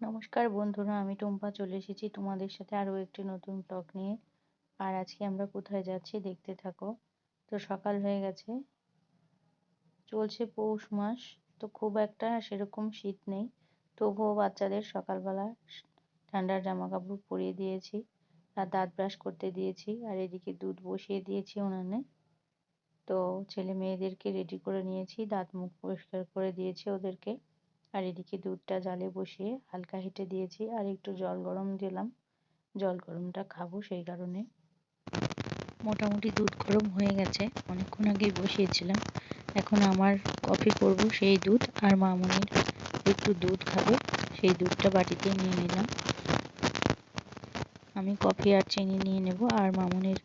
নমস্কার বন্ধুরা, আমি টুম্পা চলে এসেছি তোমাদের সাথে আরও একটি নতুন ব্লগ নিয়ে। আর আজকে আমরা কোথায় যাচ্ছি দেখতে থাকো। তো সকাল হয়ে গেছে, চলছে পৌষ মাস, তো খুব একটা সেরকম শীত নেই। তবুও বাচ্চাদের সকালবেলা ঠান্ডার জামা কাপড় পরিয়ে দিয়েছি, আর দাঁত ব্রাশ করতে দিয়েছি, আর এদিকে দুধ বসিয়ে দিয়েছি উনানে। তো ছেলে মেয়েদেরকে রেডি করে নিয়েছি, দাঁত মুখ পরিষ্কার করে দিয়েছি ওদেরকে। আর এদিকে দুধটা জালে বসিয়ে হালকা হেঁটে দিয়েছি আর একটু জল গরম দিলাম। জল গরমটা খাব সেই কারণে। মোটামুটি দুধ গরম হয়ে গেছে, অনেকক্ষণ আগেই বসিয়েছিলাম। এখন আমার কফি করব সেই দুধ আর মামনির একটু দুধ খাবে, সেই দুধটা বাটিতে নিয়ে নিলাম। আমি কফি আর চিনি নিয়ে নেব আর মামনির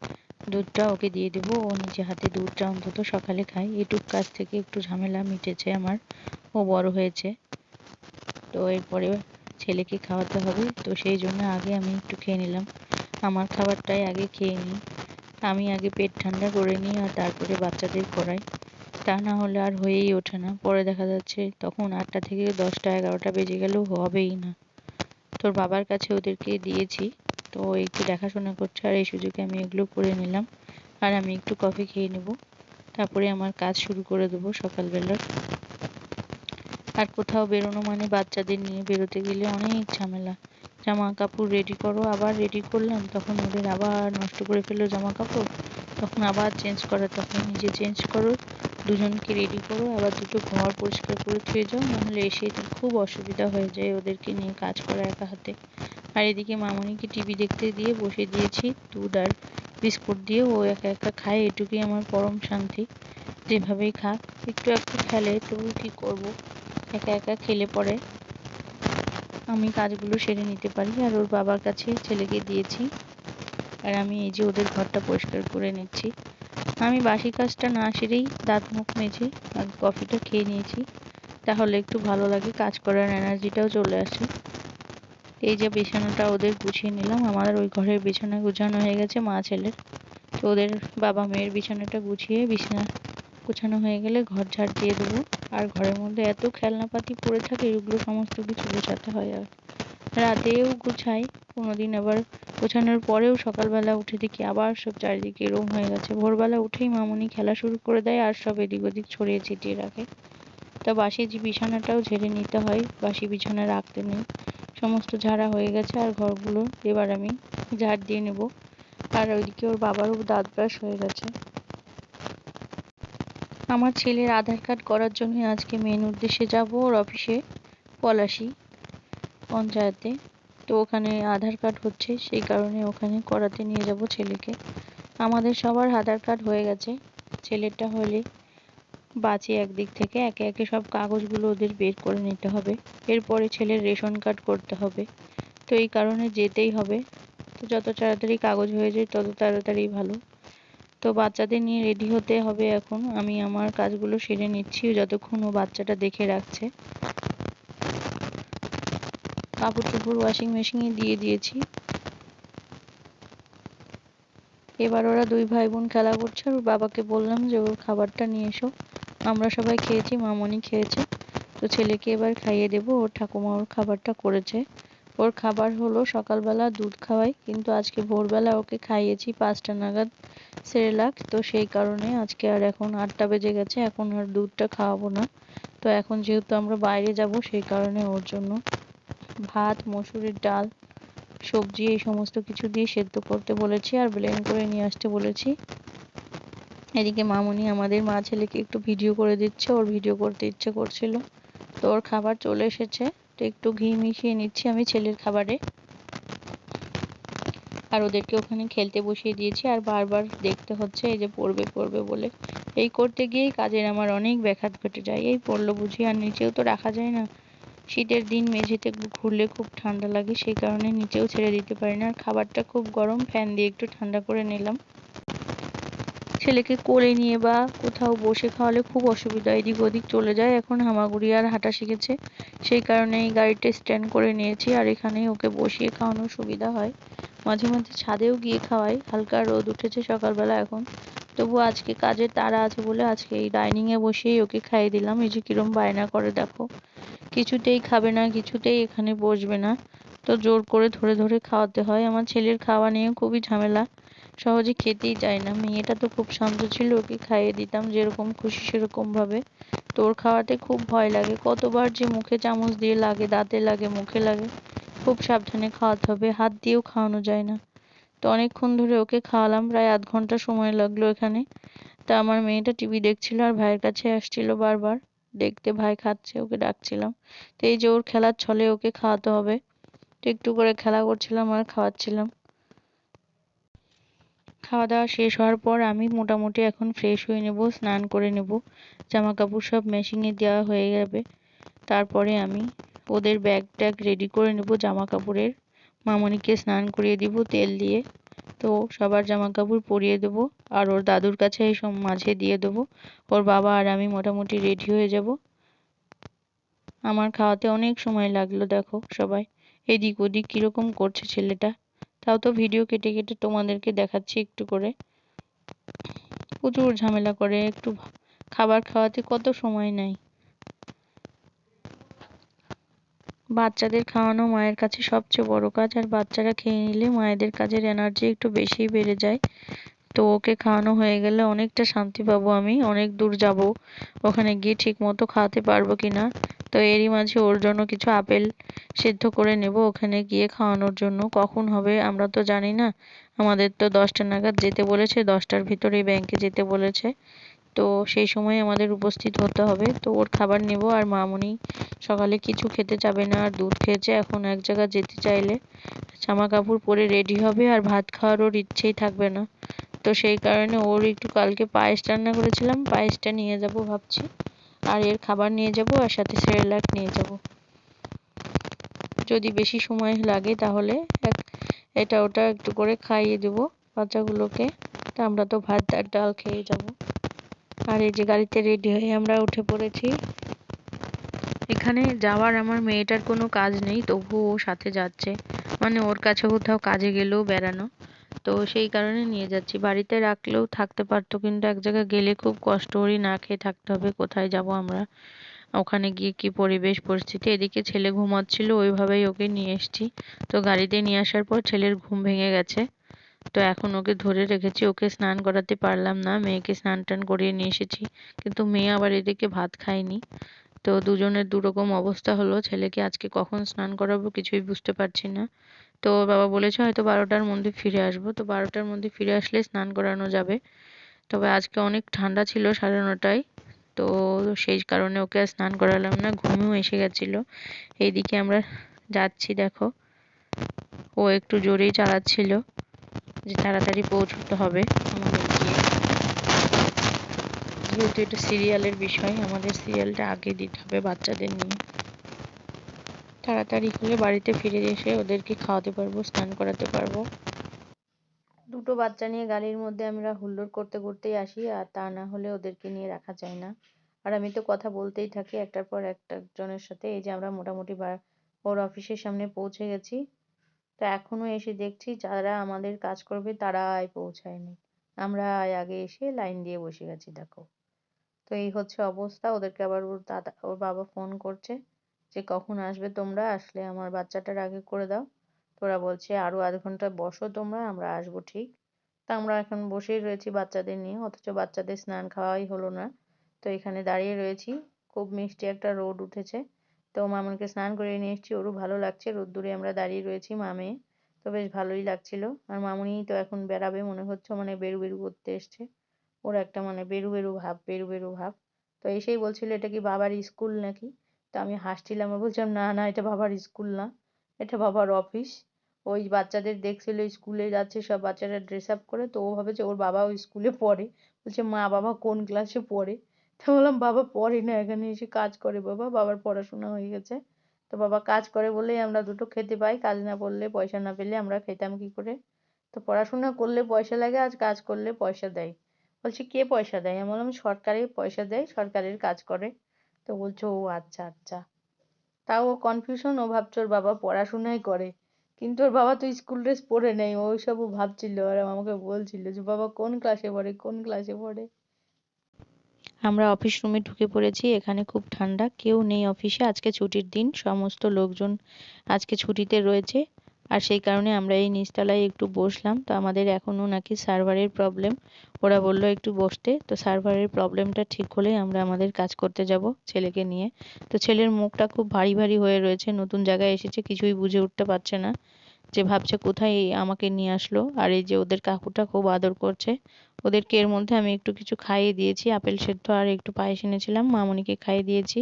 দুধটা ওকে দিয়ে দেবো। ও নিজে হাতে দুধটা অন্তত সকালে খায়। এটুক কাজ থেকে একটু ঝামেলা মিটেছে আমার। ও বড় হয়েছে। তো এরপরে ছেলেকে খাওয়াতে হবে। তো সেই জন্য আগে আমি একটু খেয়ে নিলাম। আমার খাবারটাই আগে খেয়ে নিই। আমি আগে পেট ঠান্ডা করে নিই আর তারপরে বাচ্চাদের করাই তা না হলে আর হয়েই ওঠে না। পরে দেখা যাচ্ছে তখন আটটা থেকে দশটা, এগারোটা বেজে গেলেও হবেই না। তোর বাবার কাছে ওদেরকে দিয়েছি। তো একটু দেখাশোনা করছে আর এই সুযোগে আমি এগুলো করে নিলাম। আর আমি একটু কফি খেয়ে নেব। তারপরে আমার কাজ শুরু করে দেবো সকালবেলার। আর কোথাও বেরোনো মানে বাচ্চাদের নিয়ে বেরোতে গেলে অনেক ঝামেলা। জামা কাপড় রেডি করো, আবার রেডি করলাম, তখন ওদের আবার নষ্ট করে ফেলল জামা কাপড় তখন আবার চেঞ্জ করা, তখন নিজে চেঞ্জ করো, দুজনকে রেডি করো, আবার দুটো ঘর পরিষ্কার করে থুয়ে যাও, নাহলে এসে খুব অসুবিধা হয়ে যায় ওদেরকে নিয়ে কাজ করা একা হাতে। আর এদিকে মামনিকে টিভি দেখতে দিয়ে বসে দিয়েছি দুধ আর বিস্কুট দিয়ে, ও একা একা খায়, এটুকুই আমার পরম শান্তি। যেভাবেই খাক, একটু একটু খেলে তবু কি করব? একা একা খেলে পরে আমি কাজগুলো সেরে নিতে পারি। আর ওর বাবার কাছে ছেলেকে দিয়েছি। আর আমি এই যে ওদের ঘরটা পরিষ্কার করে নিচ্ছি। আমি বাসি কাজটা না সেরেই দাঁত মুখ আর কফিটা খেয়ে নিয়েছি। তাহলে একটু ভালো লাগে, কাজ করার এনার্জিটাও চলে আসে। এই যে বিছানাটা ওদের গুছিয়ে নিলাম। আমাদের ওই ঘরের বিছানা গুছানো হয়ে গেছে মা ছেলের। তো ওদের বাবা মেয়ের বিছানাটা গুছিয়ে বিছানা গুছানো হয়ে গেলে ঘর ঝাড় দিয়ে দেবো। আর ঘরের মধ্যে এত খেলনাপাতি পড়ে থাকে, এগুলো সমস্ত কিছু গোছাতে হয় আর। রাতেও গুছাই, কোনোদিন আবার গোছানোর পরেও সকালবেলা উঠে দেখি আবার সব চারিদিকে এরম হয়ে গেছে। ভোরবেলা উঠেই মামনি খেলা শুরু করে দেয় আর সব এদিক ওদিক ছড়িয়ে ছিটিয়ে রাখে। তা বাসি যে বিছানাটাও ঝেড়ে নিতে হয়, বাসি বিছানা রাখতে নেই। সমস্ত ঝাড়া হয়ে গেছে আর ঘরগুলো, এবার আমি ঝাড় দিয়ে নেব। আর ওইদিকে ওর বাবারও দাঁত ব্রাশ হয়ে গেছে। আমার ছেলের আধার কার্ড করার জন্য আজকে মেন উদ্দেশ্যে যাব ওর অফিসে পলাশি পঞ্চায়েতে। তো ওখানে আধার কার্ড হচ্ছে, সেই কারণে ওখানে করাতে নিয়ে যাব ছেলেকে। আমাদের সবার আধার কার্ড হয়ে গেছে। ছেলেটা হলে বাঁচে একদিক থেকে। একে একে সব কাগজগুলো ওদের বের করে নিতে হবে। এরপরে ছেলের রেশন কার্ড করতে হবে। তো এই কারণে যেতেই হবে। তো যত তাড়াতাড়ি কাগজ হয়ে যায়, তত তাড়াতাড়ি ভালো। তো বাচ্চাদের নিয়ে রেডি হতে হবে এখন। আমি আমার কাজগুলো সেরে নিচ্ছি, যতক্ষণ ও বাচ্চাটা দেখে রাখছে। কাপড় চোপড় ওয়াশিং মেশিনে দিয়ে দিয়েছি। এবার ওরা দুই ভাই বোন খেলা করছে, আর বাবাকে বললাম যে, ওর খাবারটা নিয়ে এসো। আমরা সবাই খেয়েছি, মামনি খেয়েছে। তো ছেলেকে এবার খাইয়ে দেবো, ওর ঠাকুমা ওর খাবারটা করেছে। ওর খাবার হলো সকালবেলা দুধ খাওয়াই, কিন্তু আজকে ভোরবেলা ওকে খাইয়েছি পাঁচটা নাগাদ সেরেলাক। তো সেই কারণে আজকে আর এখন আটটা বেজে গেছে, এখন আর দুধটা খাওয়াবো না। তো এখন যেহেতু আমরা বাইরে যাব, সেই কারণে ওর জন্য ভাত, মসুরির ডাল, সবজি এই সমস্ত কিছু দিয়ে সেদ্ধ করতে বলেছি আর ব্লেন্ড করে নিয়ে আসতে বলেছি। এদিকে মামুনি আমাদের মা ছেলেকে একটু ভিডিও করে দিচ্ছে, ওর ভিডিও করতে ইচ্ছে করছিল। তো ওর খাবার চলে এসেছে। তো একটু ঘি মিশিয়ে নিচ্ছি আমি ছেলের খাবারে। আর ওদেরকে ওখানে খেলতে বসিয়ে দিয়েছি। আর বারবার দেখতে হচ্ছে, এই যে পড়বে পড়বে বলে। এই করতে গিয়েই কাজের আমার অনেক ব্যাঘাত ঘটে যায়। এই পড়ল বুঝি, আর নিচেও তো রাখা যায় না। শীতের দিন মেঝেতে ঘুরলে খুব ঠান্ডা লাগে, সেই কারণে নিচেও ছেড়ে দিতে পারি না। আর খাবারটা খুব গরম, ফ্যান দিয়ে একটু ঠান্ডা করে নিলাম। ছেলেকে কোলে নিয়ে বা কোথাও বসে খাওয়ালে খুব অসুবিধা। এদিক ওদিক চলে যায়। এখন হামাগুড়ি আর হাঁটা শিখেছে। সেই কারণে এই গাড়িটা স্ট্যান্ড করে নিয়েছি আর এখানেই ওকে বসিয়ে খাওয়ানোর সুবিধা হয়। মাঝে মাঝে ছাদেও গিয়ে খাওয়াই। হালকা রোদ উঠেছে সকালবেলা এখন। তবু আজকে কাজের তাড়া আছে বলে আজকে এই ডাইনিংয়ে বসিয়েই ওকে খাইয়ে দিলাম। এই যে কিরম বায়না করে দেখো। কিছুতেই খাবে না, কিছুতেই এখানে বসবে না। তো জোর করে ধরে ধরে খাওয়াতে হয়। আমার ছেলের খাওয়া নিয়ে খুবই ঝামেলা। সহজে খেতেই চায় না। মেয়েটা তো খুব শান্ত ছিল, ওকে খাইয়ে দিতাম যেরকম খুশি সেরকম ভাবে। তোর খাওয়াতে খুব ভয় লাগে। কতবার যে মুখে চামচ দিয়ে লাগে, দাঁতে লাগে, মুখে লাগে, খুব সাবধানে খাওয়াতে হবে। হাত দিয়েও খাওয়ানো যায় না। তো অনেকক্ষণ ধরে ওকে খাওয়ালাম, প্রায় আধ ঘণ্টা সময় লাগল এখানে। তা আমার মেয়েটা টিভি দেখছিল আর ভাইয়ের কাছে আসছিল বারবার। দেখতে ভাই খাচ্ছে, ওকে ডাকছিলাম। তো এই যে ওর খেলার ছলে ওকে খাওয়াতে হবে। একটু করে খেলা করছিলাম আর খাওয়াচ্ছিলাম। খাওয়া দাওয়া শেষ হওয়ার পর আমি মোটামুটি এখন ফ্রেশ হয়ে নেব, স্নান করে নেব। জামা কাপড় সব মেশিনে দেওয়া হয়ে যাবে। তারপরে আমি ওদের ব্যাগ ট্যাগ রেডি করে নেব জামা কাপড়ের মামনিকে স্নান করিয়ে দিব তেল দিয়ে। তো সবার জামা কাপড় পরিয়ে দেবো আর ওর দাদুর কাছে সব মাঝে দিয়ে দেবো। ওর বাবা আর আমি মোটামুটি রেডি হয়ে যাব। আমার খাওয়াতে অনেক সময় লাগল, দেখো সবাই। এদিক ওদিক কীরকম করছে ছেলেটা। তাও তো ভিডিও কেটে কেটে তোমাদেরকে দেখাচ্ছি একটু করে। প্রচুর ঝামেলা করে, একটু খাবার খাওয়াতে কত সময় নেয়? বাচ্চাদের খাওয়ানো মায়ের কাছে সবচেয়ে বড় কাজ, আর বাচ্চারা খেয়ে নিলে মায়েদের কাজের এনার্জি একটু বেশিই বেড়ে যায়। তো ওকে খাওয়ানো হয়ে গেলে অনেকটা শান্তি পাবো আমি, অনেক দূর যাব, ওখানে গিয়ে ঠিক মতো খাওয়াতে পারব কি না তো এরই মাঝে ওর জন্য কিছু আপেল সেদ্ধ করে নেব ওখানে গিয়ে খাওয়ানোর জন্য। কখন হবে আমরা তো জানি না। আমাদের তো দশটা নাগাদ যেতে বলেছে, দশটার ভিতরে ব্যাংকে যেতে বলেছে। তো সেই সময় আমাদের উপস্থিত হতে হবে। তো ওর খাবার নেব আর মামুনি সকালে কিছু খেতে চাবে না, আর দুধ খেয়েছে। এখন এক জায়গায় যেতে চাইলে জামা কাপড় পরে রেডি হবে আর ভাত খাওয়ার ওর ইচ্ছেই থাকবে না। তো সেই কারণে ওর একটু কালকে পায়েস রান্না করেছিলাম। পায়েসটা নিয়ে যাব ভাবছি। আর এর খাবার নিয়ে যাব আর সাথে সেরেলাক নিয়ে যাব। যদি বেশি সময় লাগে তাহলে এক, এটা ওটা একটু করে খাইয়ে দেবো বাচ্চাগুলোকে। তা আমরা তো ভাত আর ডাল খেয়ে যাব। আর এই যে গাড়িতে রেডি হয়ে আমরা উঠে পড়েছি। এখানে যাওয়ার আমার মেয়েটার কোনো কাজ নেই, তবুও ও সাথে যাচ্ছে। মানে ওর কাছে কোথাও কাজে গেলেও বেড়ানো। তো সেই কারণে নিয়ে যাচ্ছি। বাড়িতে রাখলেও থাকতে পারতো, কিন্তু এক জায়গায় গেলে খুব কষ্ট করি না খেয়ে থাকতে হবে, কোথায় যাব আমরা? ওখানে গিয়ে কি পরিবেশ, পরিস্থিতি? এদিকে ছেলে ঘুমাচ্ছিল, ওইভাবেই ওকে নিয়ে এসছি। তো গাড়িতে নিয়ে আসার পর ছেলের ঘুম ভেঙে গেছে। তো এখন ওকে ধরে রেখেছি, ওকে স্নান করাতে পারলাম না, মেয়েকে স্নান টান করিয়ে নিয়ে এসেছি। কিন্তু মেয়ে আবার এদিকে ভাত খায়নি। তো দুজনের দুরকম অবস্থা হলো, ছেলেকে আজকে কখন স্নান করাবো কিছুই বুঝতে পারছি না। তো বাবা বলেছে হয়তো বারোটার মধ্যে ফিরে আসব। তো বারোটার মধ্যে ফিরে আসলে স্নান করানো যাবে। তবে আজকে অনেক ঠান্ডা ছিল সাড়ে নটায়। তো সেই কারণে ওকে আর স্নান করালাম না, ঘুমিও এসে গেছিল। এইদিকে আমরা যাচ্ছি, দেখো। ও একটু জোরেই চালাচ্ছিল যে তাড়াতাড়ি পৌঁছতে হবে আমাদের গিয়ে। যেহেতু এটা সিরিয়ালের বিষয়, আমাদের সিরিয়ালটা আগে দিতে হবে বাচ্চাদের নিয়ে। তাড়াতাড়ি হলে বাড়িতে ফিরে এসে ওদেরকে খাওয়াতে পারব, স্নান করাতে পারব। দুটো বাচ্চা নিয়ে গাড়ির মধ্যে আমরা হুল্লোড় করতে করতেই আসি, আর তা না হলে ওদেরকে নিয়ে রাখা যায় না। আর আমি তো কথা বলতেই থাকি একটার পর একটা জনের সাথে। এই যে আমরা মোটামুটি ওর অফিসের সামনে পৌঁছে গেছি। তো এখনও এসে দেখছি যারা আমাদের কাজ করবে তারা আয় পৌঁছায়নি। আমরা আগে এসে লাইন দিয়ে বসে গেছি, দেখো। তো এই হচ্ছে অবস্থা। ওদেরকে আবার ওর দাদা, ওর বাবা ফোন করছে। যে কখন আসবে তোমরা আসলে আমার বাচ্চাটার আগে করে দাও। তোরা বলছে, আরও আধ ঘণ্টা বসো তোমরা, আমরা আসব ঠিক। তা আমরা এখন বসেই রয়েছি বাচ্চাদের নিয়ে, অথচ বাচ্চাদের স্নান খাওয়াই হলো না। তো এখানে দাঁড়িয়ে রয়েছি, খুব মিষ্টি একটা রোদ উঠেছে। তো মামনকে স্নান করিয়ে নিয়ে এসেছি, ওরও ভালো লাগছে, রোদ্দুরে আমরা দাঁড়িয়ে রয়েছি মামে। তো বেশ ভালোই লাগছিল। আর মামুনি তো এখন বেড়াবে মনে হচ্ছে মানে বেরু বেরু করতে এসছে। ওর একটা মানে বেরু বেরু ভাব, বেরু বেরু ভাব। তো এসেই বলছিল, এটা কি বাবার স্কুল নাকি? তো আমি হাসছিলাম বলছিলাম, না না, এটা বাবার স্কুল না, এটা বাবার অফিস। ওই বাচ্চাদের দেখছিল, স্কুলে যাচ্ছে, সব বাচ্চারা ড্রেস আপ করে, তো ও ভাবে যে ওর বাবা ওই স্কুলে পড়ে। বলছে, মা, বাবা কোন ক্লাসে পড়ে? তো বললাম, বাবা পড়ে না, এখানে এসে কাজ করে বাবা, বাবার পড়াশোনা হয়ে গেছে। তো বাবা কাজ করে বলেই আমরা দুটো খেতে পাই, কাজ না করলে পয়সা না পেলে আমরা খেতাম কি করে? তো পড়াশোনা করলে পয়সা লাগে, আজ কাজ করলে পয়সা দেয়। বলছে, কে পয়সা দেয়? আমি বললাম, সরকারে পয়সা দেয়, সরকারের কাজ করে। তো বলছে, ও আচ্ছা আচ্ছা। তাও ও কনফিউশন ও ভাবছে ওর বাবা পড়াশোনাই করে। কিন্তু ওর বাবা তো স্কুল ড্রেস পরে নেই ওই সবও ভাবছিল। আর আমাকে বলছিল যে, বাবা কোন ক্লাসে পড়ে, কোন ক্লাসে পড়ে? আমরা অফিস রুমে ঢুকে পড়েছি, এখানে খুব ঠান্ডা, কেউ নেই অফিসে আজকে ছুটির দিন, সমস্ত লোকজন আজকে ছুটিতে রয়েছে। আর সেই কারণে আমরা এই নিচতলায় একটু বসলাম। তো আমাদের এখনও নাকি সার্ভারের প্রবলেম। ওরা বলল একটু বসতে। তো সার্ভারের প্রবলেমটা ঠিক হলেই আমরা আমাদের কাজ করতে যাব ছেলেকে নিয়ে। তো ছেলের মুখটা খুব ভারী ভারী হয়ে রয়েছে। নতুন জায়গায় এসেছে, কিছুই বুঝে উঠতে পারছে না। যে ভাবছে কোথায় আমাকে নিয়ে আসলো। আর এই যে ওদের কাকুটা খুব আদর করছে। ওদেরকে এর মধ্যে আমি একটু কিছু খাইয়ে দিয়েছি। আপেল সেদ্ধ আর একটু পায়েস এনেছিলাম, মামনিকে খাইয়ে দিয়েছি।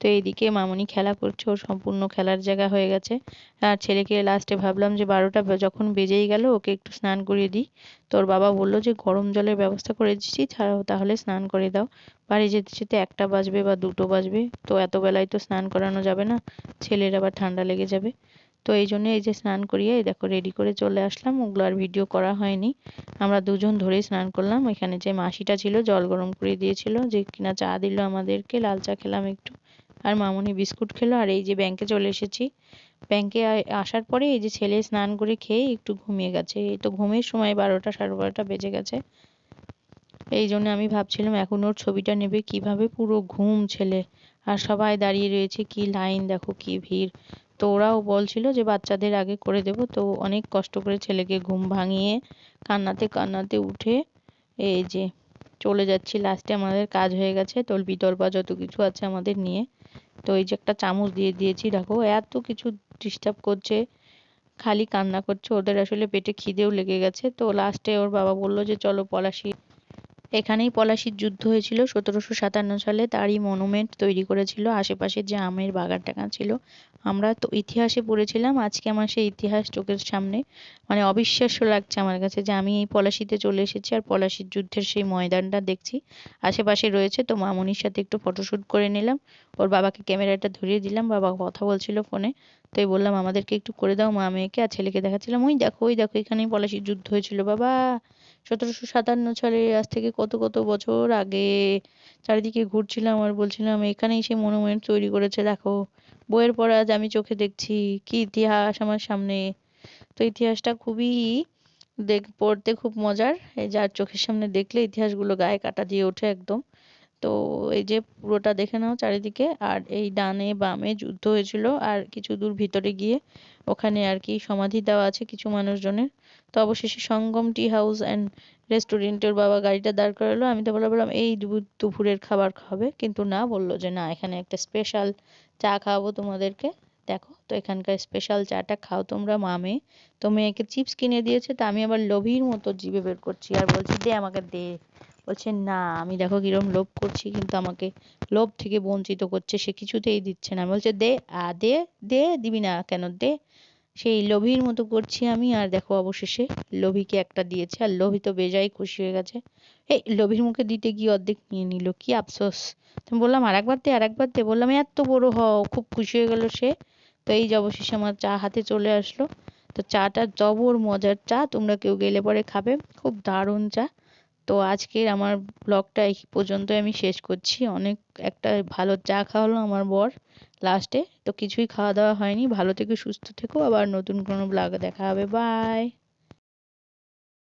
তো এইদিকে মামনি খেলা করছে, ওর সম্পূর্ণ খেলার জায়গা হয়ে গেছে। আর ছেলেকে লাস্টে ভাবলাম যে বারোটা যখন বেজেই গেল, ওকে একটু স্নান করিয়ে দিই। তোর বাবা বলল যে, গরম জলের ব্যবস্থা করে দিচ্ছি তাহলে স্নান করে দাও। বাড়ি যেতে যেতে একটা বাজবে বা দুটো বাজবে, তো এত বেলায় তো স্নান করানো যাবে না, ছেলের আবার ঠান্ডা লেগে যাবে। তো এই জন্য এই যে স্নান করিয়ে দেখো রেডি করে চলে আসলাম। ওগুলো আর ভিডিও করা হয়নি। আমরা দুজন ধরেই স্নান করলাম। এখানে যে মাসিটা ছিল, জল গরম করে দিয়েছিল যে কিনা চা দিল আমাদেরকে। লাল চা খেলাম একটু। আর মামনি বিস্কুট খেলো। আর এই যে ব্যাংকে চলে এসেছি। ব্যাংকে আসার পরে এই যে ছেলে স্নান করে খেয়ে একটু ঘুমিয়ে গেছে। এই তো ঘুমের সময় বারোটা, সাড়ে বারোটা বেজে গেছে। এই জন্য আমি ভাবছিলাম, এখন ওর ছবিটা নেবে কীভাবে? পুরো ঘুম ছেলে। আর সবাই দাঁড়িয়ে রয়েছে। কি লাইন দেখো, কি ভিড়। তো ওরাও বলছিল যে বাচ্চাদের আগে করে দেব। তো অনেক কষ্ট করে ছেলেকে ঘুম ভাঙিয়ে কান্নাতে কান্নাতে উঠে এই যে চলে যাচ্ছি। লাস্টে আমাদের কাজ হয়ে গেছে তলবি তলবা যত কিছু আছে আমাদের নিয়ে। তো এই যে একটা চামচ দিয়ে দিয়েছি, দেখো এত কিছু ডিস্টার্ব করছে, খালি কান্না করছে। ওদের আসলে পেটে খিদেও লেগে গেছে। তো লাস্টে ওর বাবা বলল যে, চলো পলাশি এখানেই পলাশির যুদ্ধ হয়েছিল। সতেরোশো সাতান্ন সালে তারই মনুমেন্ট তৈরি করেছিল। আশেপাশে যে আমের বাগান টাগান ছিল, আমরা তো ইতিহাসে পড়েছিলাম। আজকে আমার সেই ইতিহাস চোখের সামনে। মানে অবিশ্বাস্য লাগছে আমার কাছে যে আমি এই পলাশিতে চলে এসেছি আর পলাশির যুদ্ধের সেই ময়দানটা দেখছি। আশেপাশে রয়েছে তো মামনির সাথে একটু ফটোশ্যুট করে নিলাম। ওর বাবাকে ক্যামেরাটা ধরিয়ে দিলাম। বাবা কথা বলছিল ফোনে তাই বললাম, আমাদেরকে একটু করে দাও মা মেয়েকে আর ছেলেকে দেখাচ্ছিলাম। ওই দেখো ওই দেখো, এখানেই পলাশির যুদ্ধ হয়েছিল। বাবা সতেরোশো সাতান্ন সালে আজ থেকে কত কত বছর আগে চারিদিকে ঘুরছিলাম আর বলছিলাম, এখানেই সে মনুমেন্ট তৈরি করেছে, দেখো। বইয়ের পর আজ আমি চোখে দেখছি কি ইতিহাস আমার সামনে। তো ইতিহাসটা খুবই দেখ, পড়তে খুব মজার। এই যার চোখের সামনে দেখলে ইতিহাসগুলো গায়ে কাটা দিয়ে ওঠে একদম। তো এই যে পুরোটা দেখে নাও চারিদিকে। আর এই ডানে বামে যুদ্ধ হয়েছিল। আর কিছু দূর ভিতরে গিয়ে ওখানে আর কি সমাধি দেওয়া আছে কিছু মানুষজনের। তো অবশেষে সঙ্গম টি হাউস অ্যান্ড রেস্টুরেন্টের বাবা গাড়িটা দাঁড় করালো। আমি তো বললাম এই দুপুরের খাবার খাবে। কিন্তু না বলল যে, না, এখানে একটা স্পেশাল চা খাওয়াবো তোমাদেরকে। দেখো, তো এখানকার স্পেশাল চাটা খাও তোমরা মামে তো মেয়েকে চিপস কিনে দিয়েছে। তো আমি আবার লোভীর মতো জিভে বের করছি আর বলছি, দে আমাকে দে। বলছে, না, আমি দেখো কিরম লোভ করছি, কিন্তু আমাকে লোভ থেকে বঞ্চিত করছে, সে কিছুতেই দিচ্ছে না। বলছে, দে, আ, দে দে, দিবি না কেন? দে। সেই লোভীর মতো করছি আমি, আর দেখো অবশেষে লোভীকে একটা দিয়েছে, আর লোভী তো বেজায় খুশি হয়ে গেছে। এই লোভীর মুখে দিতে গিয়ে অর্ধেক নিয়ে নিল, কি আফসোস। তুমি বললাম আর একবার দে আর একবার দে। বললাম, এত বড় হও, খুব খুশি হয়ে গেল সে। তো এই যে অবশেষে আমার চা হাতে চলে আসলো। তো চাটা জবর মজার চা, তোমরা কেউ গেলে পরে খাবে, খুব দারুণ চা। তো আজকের আমার ব্লগটা এই পর্যন্তই আমি শেষ করছি। অনেক একটা ভালো চা খাওয়ালো আমার বর লাস্টে তো কিছুই খাওয়া দাওয়া হয়নি। ভালো থেকো, সুস্থ থেকো। আবার নতুন কোনো ব্লগে দেখা হবে। বাই